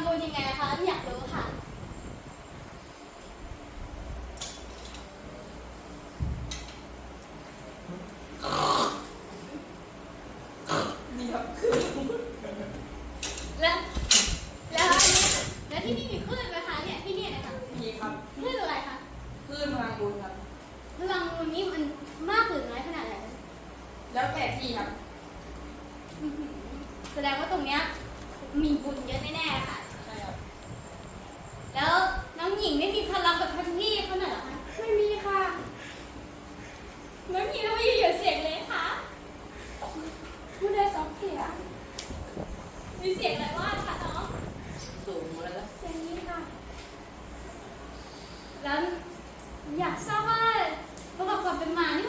ำบุญยังไงนะคะที่อยากรู้ค่ะ mà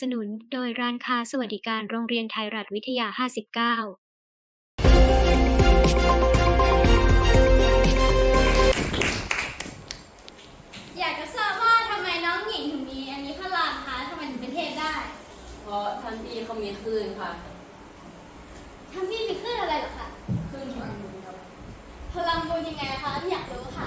สนุนโดยร้านค้าสวัสดิการโรงเรียนไทยรัฐวิทยา 59อยากจะทราบว่าทำไมน้องหญิงถึงมีอันนี้พระรามคะทำไมถึงเป็นเทพได้เพราะท่านพี่เขามีคลื่นค่ะท่านพี่มีคลื่นอะไรหรอคะคลื่นพลังบุญพลังบุญยังไงคะอยากรู้ค่ะ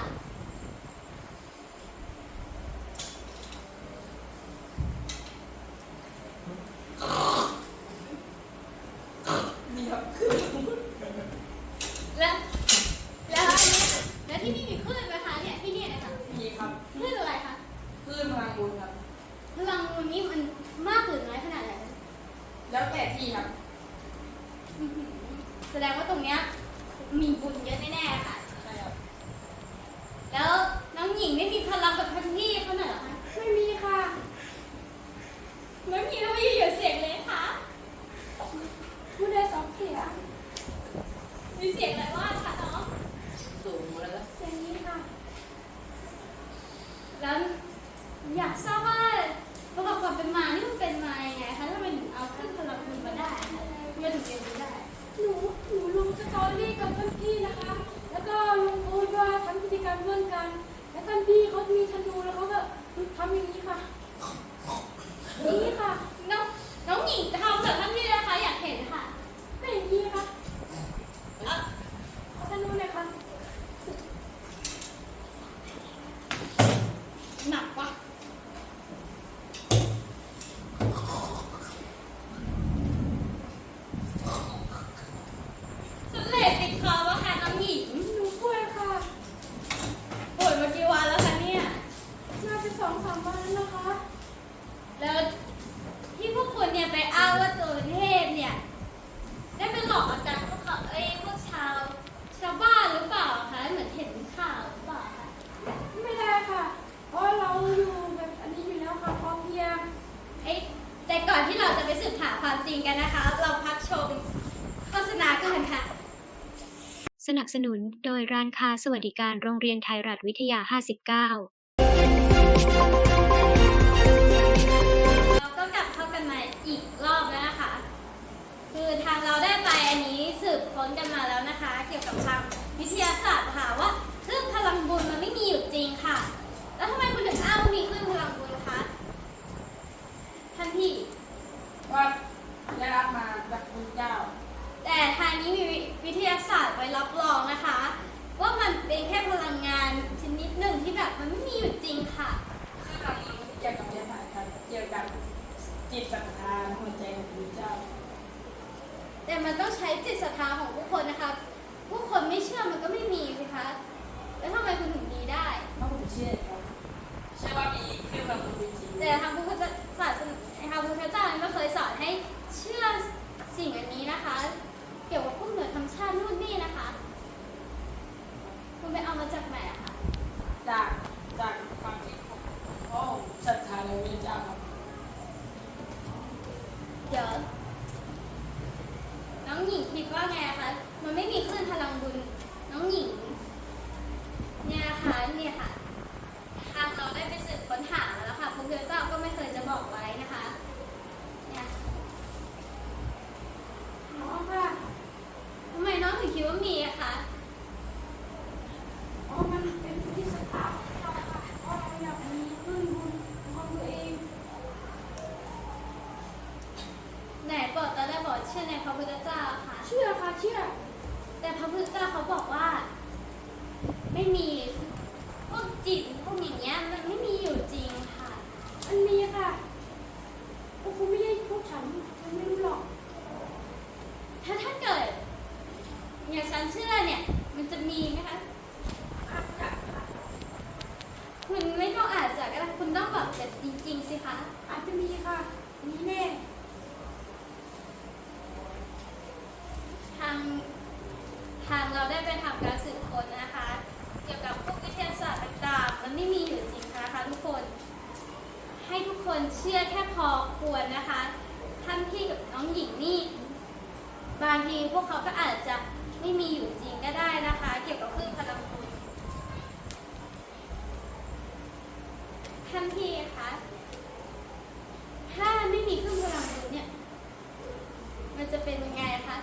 Yeah. So นับสนุนโดยร้านค้าสวัสดิการโรงเรียนไทยรัฐวิทยา 59 เราก็กลับเข้ากันมาอีกรอบแล้วนะคะ คือทางเราได้ไปอันนี้สืบค้นกันมาแล้วนะคะ เกี่ยวกับทางวิทยาศาสตร์ค่ะว่าคลื่นพลังบุญมันไม่มีอยู่จริงค่ะ แล้วทำไมคุณถึงอ้างามีคลื่นพลังบุญคะท่านพี่ว่าได้รับมาจากคุณเจ้า แต่ทางนี้มีวิทยาศาสตร์ไว้รับรองนะคะ ไหนบอกตอนแรกบอกเชื่อในพระพุทธเจ้าค่ะ เชื่อค่ะเชื่อ แต่พระพุทธเจ้าเขาบอกว่า ไม่มีพวกจิตพวกอย่างเงี้ยมันไม่มีอยู่จริงค่ะ มันมีค่ะพวกคุณไม่ใช่พวกฉันฉันไม่รู้หรอก ถ้าถ้าเกิด อย่างฉันเชื่อเนี่ย มันจะมีไหมคะอาจจะค่ะคุณไม่ต้องอาจจะก็ได้คุณต้องแบบแต่จริงๆสิคะอาจจะมีค่ะมีแน่างทางเราได้ไปทำการสืบค้นนะคะ เกี่ยวกับพวกวิทยาศาสตร์ต่างๆ มันไม่มีอยู่จริงนะคะทุกคน ให้ทุกคนเชื่อแค่พอควรนะคะท่านพี่กับน้องหญิงนี่ บางทีพวกเขาก็อาจจะไม่มีอยู่จริงก็ได้นะคะ เกี่ยวกับคลื่นพลังบุญท่านพี่คะถ้าไม่มีคลื่นพลังบุญเนี่ย มันจะเป็นยังไงคะ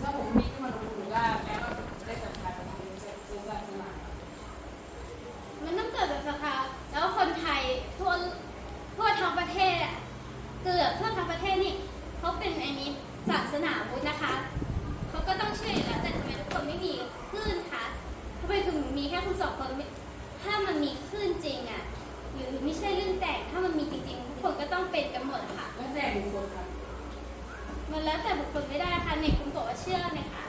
ถ้าผมมีเครื่องพลังบุญผมก็แม้ว่าได้ศรัทธาในพระศาสนา มันต้องเกิดจากศรัทธาแล้วคนไทยทั่วทั่วทั้งประเทศอะเกือบทั่วทั้งประเทศนี่เขาเป็นไอ้นี้ศาสนาพุทธนะคะเขาก็ต้องเชื่ออยู่แล้วแต่ทำไมทุกคนไม่มีคลื่นคะทำไมถึงมีแค่คุณสองคนไม่ถ้ามันมีคลื่นจริงอะหรือไม่ใช่เรื่องแต่งถ้ามันมีจริงๆทุกคนก็ต้องเป็นกันหมดอะค่ะ แล้วแต่บุคคลครับ มัน แล้วแต่บุคคลไม่ได้ค่ะเนี่ยคุณบอกว่าเชื่อเนี่ยค่ะ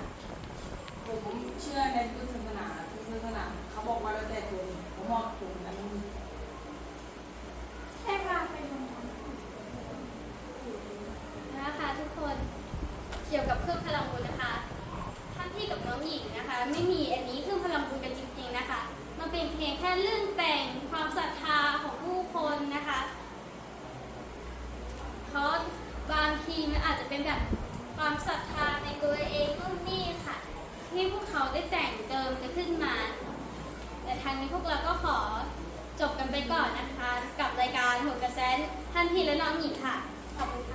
ผมเชื่อในพุทธศาสนาพุทธศาสนาเขาบอกว่าแล้วแต่คนผมมองผมนั้นใช่ค่ะเป็นของฉันนะคะทุกคนเกี่ยวกับเครื่องพลังบุญนะคะท่านพี่กับน้องหญิงนะคะ ไม่มีอันนี้เครื่องพลังบุญกันจริง ๆนะคะ มันเป็นเพียงแค่เรื่องแต่งความศรัทธาของผู้คนนะคะ เพราะบางทีมัน อาจจะเป็นแบบความศรัทธาในตัวเองนู่นนี่ค่ะ ที่พวกเขาได้แต่งเติมกันขึ้นมา แต่ทางนี้พวกเราก็ขอจบกันไปก่อนนะคะ กับรายการหัวกระแสท่านพี่และน้องหญิงค่ะ ขอบคุณค่ะ